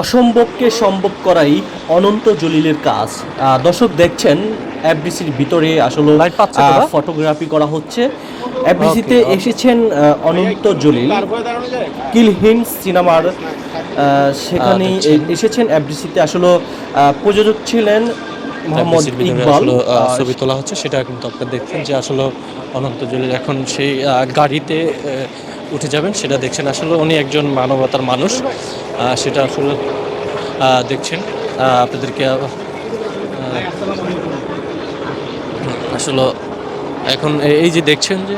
অসম্ভবকে সম্ভব করাই অনন্ত জলিলের কাজ। দর্শক দেখছেন এফডিসির ভিতরে আসলে? ফটোগ্রাফি করা হচ্ছে। এফডিসিতে okay. এসেছেন অনন্ত জলিল। কিলহিন সিনেমার সেখানে এসেছেন এফডিসিতে আসলে প্রযোজক ছিলেন মোহাম্মদ ইকবাল। ছবি তোলা হচ্ছে সেটা কিন্তু আপনারা দেখছেন যে আসলে অনন্ত জলিল এখন সেই গাড়িতে উঠে যাবেন, সেটা দেখছেন। আসলে উনি একজন মানবতার মানুষ সেটা আসলে দেখছেন। আপনাদেরকে আসলে এখন এই যে দেখছেন যে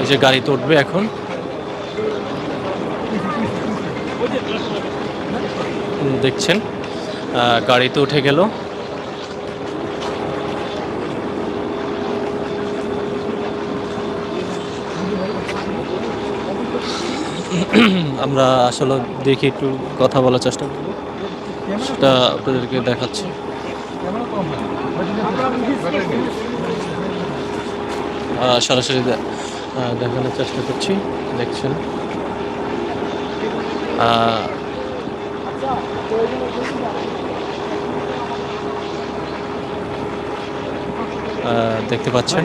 এই যে গাড়িতে উঠবে এখন। দেখছেন গাড়িতে উঠে গেল। আমরা আসলে দেখি একটু কথা বলার চেষ্টা করব। সেটা আপনাদেরকে দেখাচ্ছি। সরাসরি দেখানোর চেষ্টা করছি। দেখছেন? দেখতে পাচ্ছেন?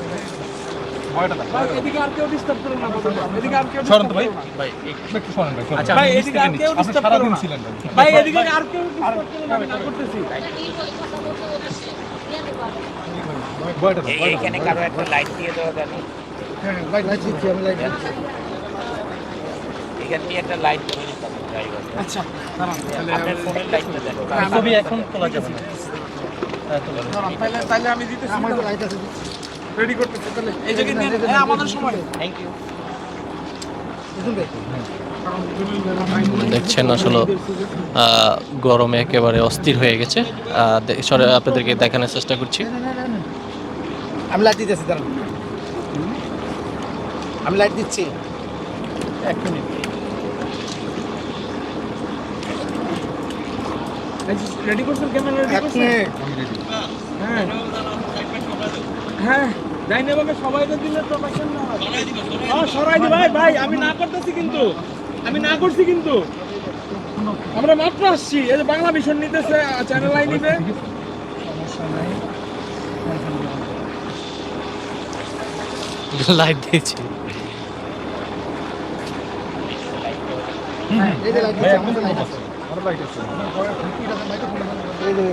তাকে ভয়টা দাও সরেন তো ভাই। ভাই একটু সরেন ভাই আচ্ছা ভাই এদিকে আর কেউ ডিস্টার্ব করো না। ছিলেন ভাই। ভাই এদিকে আর কেউ ডিস্টার্ব করো না আমি না করতেছি। কারও একটা লাইট দিয়ে দেওয়া যাবে। এখান দিয়ে একটা লাইট হবে আচ্ছা আপনার ফোনের লাইটটা দেন। ছবি এখন তোলা যাবে না। তাহলে তাহলে আমি দিতেছি। আমার লাইট আছে রেডি করতেছি তাহলে। এই যে কিন্তু আমাদের সময়। থ্যাংক ইউ দেখছেন আসলে গরমে একেবারে অস্থির হয়ে গেছে। সরে আপনাদেরকে দেখানোর চেষ্টা করছি। আমি লাইট দিতেছি দাঁড়ান। আমি লাইট দিচ্ছি। এক মিনিট রেডি করছেন ক্যামেরা রেডি করছেন? হ্যাঁ। হ্যাঁ। ডাইনামাকে সবাই তো দিলে প্রকাশন না। হয় হ্যাঁ সরাই দি ভাই ভাই আমি না করতেছি কিন্তু। আমি না করছি কিন্তু। আমরা মাত্র আসছি। এই যে বাংলা মিশন নিতেছে চ্যানেল আই নিবে। লাইট দিয়েছি। এই যে লাইট দিচ্ছি আমাদের লাইট আছে। এই যে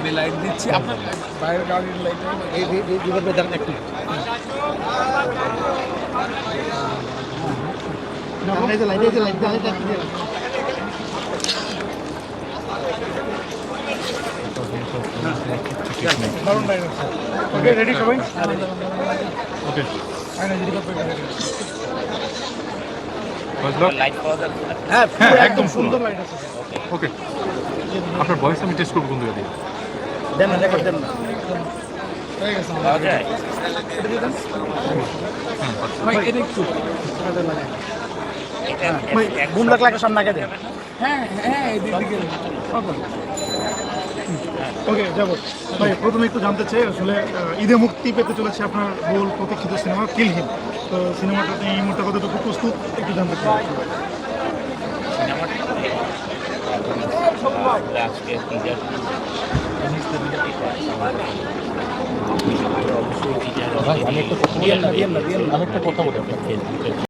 আমি লাইট দিচ্ছি আপনার বাইরের গাড়ির লাইট এই এই- এই একটু রেডি সবাই? ওকে হ্যাঁ একদম সুন্দর সুন্দর। লাইট আছে। ওকে আপনার ভয়েস আমি টেস্ট করব বন্ধু দিয়ে? দেন না রেকর্ড দেন না। সামনে আগে দেন। হ্যাঁ হ্যাঁ ওকে যাব। ভাই প্রথমে একটু জানতে চাই আসলে ঈদে মুক্তি পেতে চলেছে আপনার বহুল প্রতীক্ষিত সিনেমা কিলহিম তো সিনেমাটা এই মুহূর্তে কতটুকু প্রস্তুত? একটু জানতে চাই। আজকে একটা কথা বলি বলি